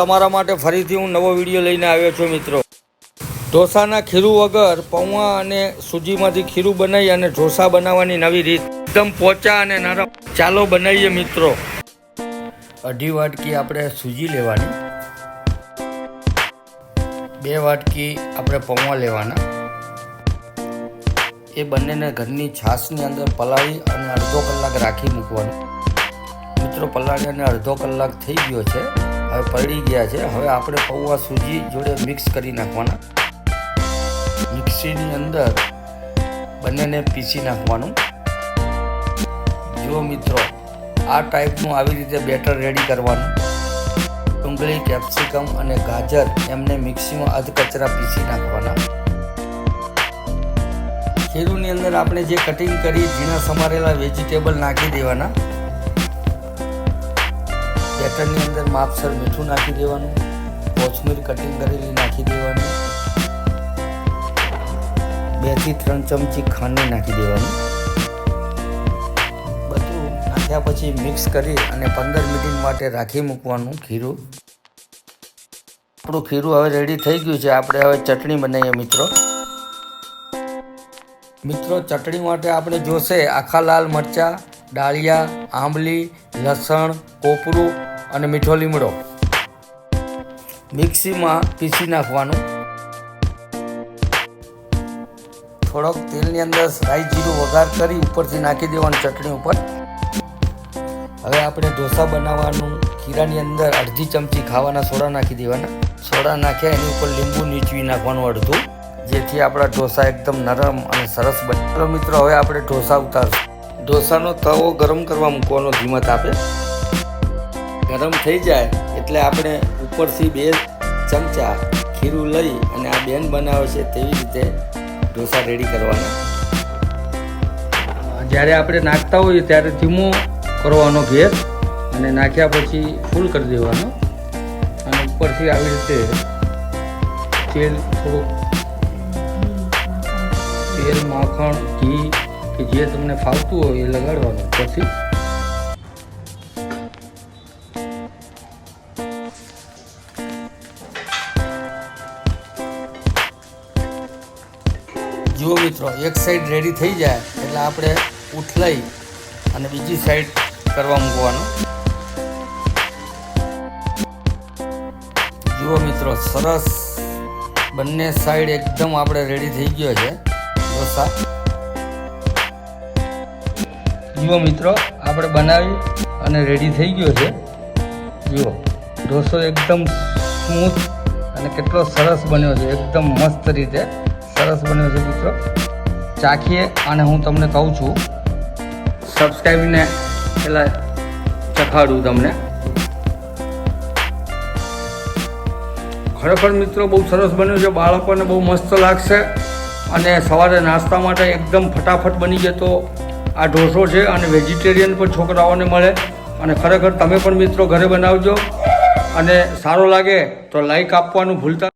તમારા માટે ફરીથી હું નવો વીડિયો લઈને આવ્યો છું, મિત્રો. ઢોસાના ખીરું વગર પૌવા અને સૂજીમાંથી ખીરું બનાવી અને ઢોસા બનાવવાની નવી રીત. એકદમ પોચા અને નરમ. ચાલો બનાવીએ, મિત્રો. અઢી વાટકી આપણે સૂજી લેવાની. બે વાટકી આપણે પૌવા લેવાના. એ બંનેને ઘરની છાશની અંદર પલાળી અને અડધો કલાક રાખી મૂકવાનું. મિત્રો, પલાળીને અડધો કલાક થઈ ગયો છે. હવે પલળી ગયા છે. હવે આપણે પૌવા સૂજી જોડે મિક્સ કરી નાખવાના. મિક્સીની અંદર બંનેને પીસી નાખવાનું. જુઓ મિત્રો, આ ટાઈપનું આવી રીતે બેટર રેડી કરવાનું. ડુંગળી કેપ્સિકમ અને ગાજર એમને મિક્સીમાં અધકચરા પીસી નાખવાના. ખીરુંની અંદર આપણે જે કટિંગ કરી, ઝીણા સમારેલા વેજીટેબલ નાખી દેવાના. બેટરની અંદર માપસર મીઠું નાખી દેવાનું, કોથમીર કટિંગ કરેલી નાખી દેવાની બેથી ત્રણ ચમચી ખાંડ નાખી દેવાની. બધું નાખ્યા પછી મિક્સ કરી અને પંદર મિનિટ માટે રાખી મૂકવાનું ખીરું. આપણું ખીરું હવે રેડી થઈ ગયું છે. આપણે હવે ચટણી બનાવીએ મિત્રો. મિત્રો, ચટણી માટે આપણે જોશે આખા લાલ મરચાં, ડાળિયા, આંબલી, લસણ, કોપરું અને મીઠો લીમડો. મિક્સીમાં પીસી નાખવાનું. થોડોક તેલની અંદર રાઈ જીરું વઘાર કરી ઉપરથી નાખી દેવાનું ચટણી ઉપર. હવે આપણે ઢોસા બનાવવાનું. ખીરાની અંદર અડધી ચમચી ખાવાના સોડા નાખી દેવાના. સોડા નાખ્યા, એની ઉપર લીંબુ નીચવી નાખવાનું અડધું. જેથી આપણા ઢોસા એકદમ નરમ અને સરસ બને. મિત્રો, હવે આપણે ઢોસા ઉતારશું. ઢોસાનો તવો ગરમ કરવા મૂકવાનો ધીમા તાપે ગરમ થઈ જાય એટલે આપણે ઉપરથી બે ચમચા ખીરું લઈ અને આ બેન બનાવે છે તેવી રીતે ઢોસા રેડી કરવાના. જ્યારે આપણે નાખતા હોઈએ ત્યારે ધીમો કરવાનો ઘેર અને નાખ્યા પછી ફૂલ કરી દેવાનો. અને ઉપરથી આવી રીતે તેલ થોડુંક તેલ, માખણ, ઘી કે જે તમને ફાવતું હોય એ લગાડવાનું પછી જુઓ મિત્રો, એક સાઈડ રેડી થઈ જાય, એટલે આપણે ઉથલાઈ અને બીજી સાઈડ કરવા મૂકવાનું. જુઓ મિત્રો, સરસ બંને સાઈડ એકદમ આપણે રેડી થઈ ગયો છે. ઢોસા જુઓ મિત્રો, આપણે બનાવી અને રેડી થઈ ગયો છે. જુઓ ઢોસો એકદમ સ્મૂથ અને કેટલો સરસ બન્યો છે, એકદમ મસ્ત રીતે. સરસ બન્યો છે મિત્રો. ચાખીએ અને હું તમને કહું છું સબસ્ક્રાઈબને પહેલાં ચખાડું તમને. ખરેખર મિત્રો બહુ સરસ બન્યું છે, બાળકોને બહુ મસ્ત લાગશે અને સવારે નાસ્તા માટે એકદમ ફટાફટ બની જતો આ ઢોસો છે અને વેજીટેરિયન પણ છોકરાઓને મળે. અને ખરેખર તમે પણ મિત્રો ઘરે બનાવજો. અને સારો લાગે તો લાઈક આપવાનું ભૂલતા